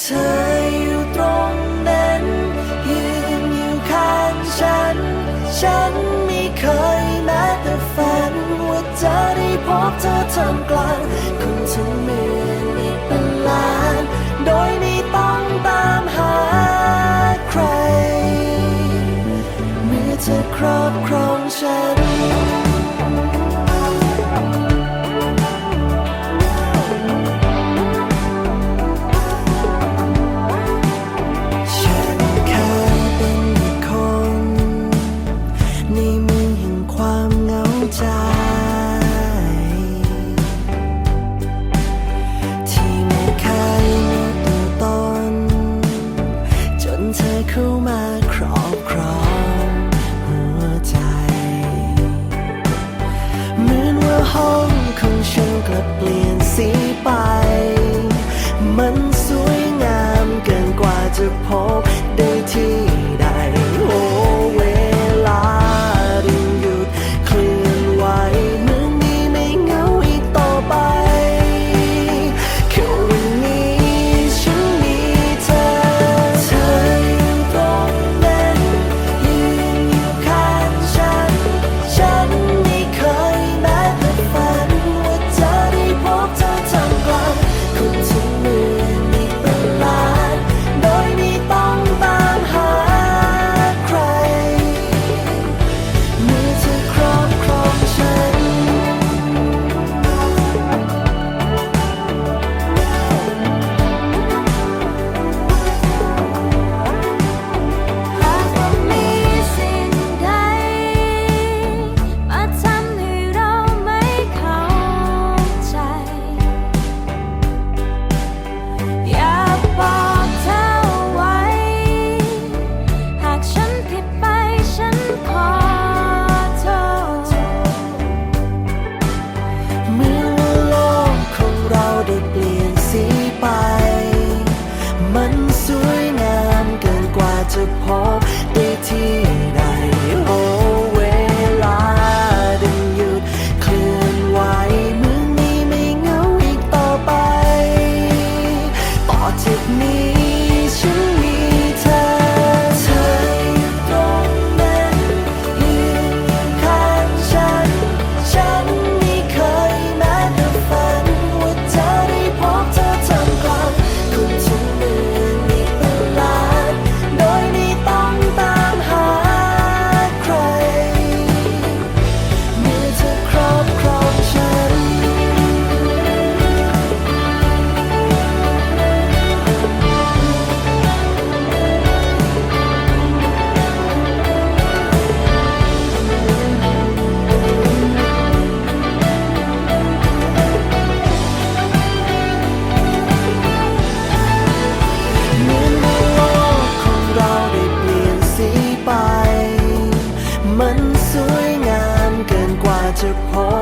เธออยู่ตรงนั้น ยืนอยู่ข้างฉัน ฉันไม่เคยแม้แต่ฝัน ว่าจะได้พบเธอทำกลางคนทั้งเมืองอีกเป็นล้าน โดยไม่ต้องตามหาใครเมื่อเธอครอบครองฉัน จะพบ